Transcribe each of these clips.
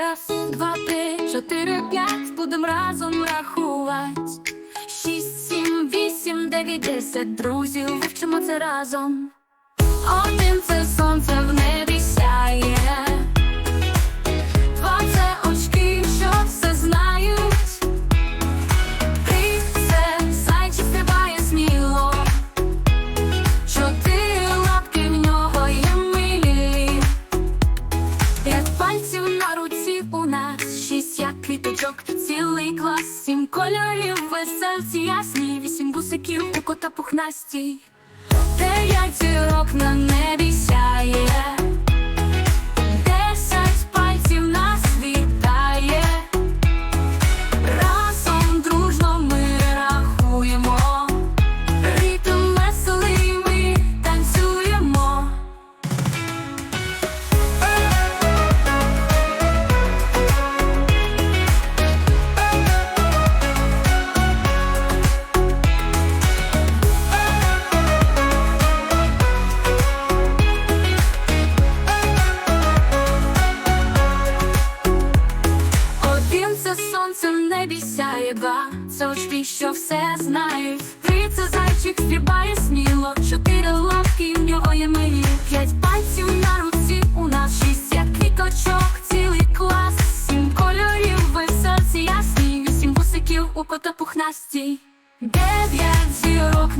Раз, два, три, чотири, п'ять, будем разом рахувати. Шість, сім, вісім, дев'ять, десять друзів, вивчимо це разом. Один це сонце в небі вісім бусиків кота пухнасті, дев'ять зірок на небі Це сонце в небі сяє, два. Це очки, що все знають. Три це зайчик стрибає сміло, чотири лапки в нього є милі. П'ять пальців на руці. У нас шість як квіточок, цілий клас, сім кольорів, веселці ясні, вісім бусиків у кота пухнасті. Дев'ять зірок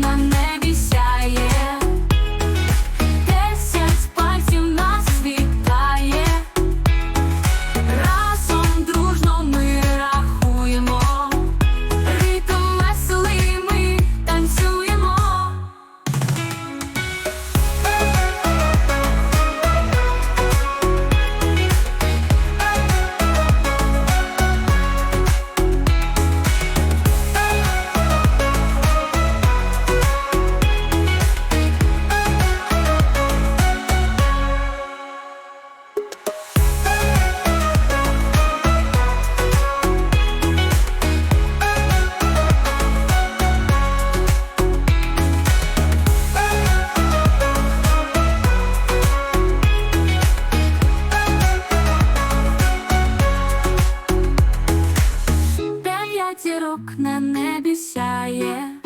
зірок на небі сяє.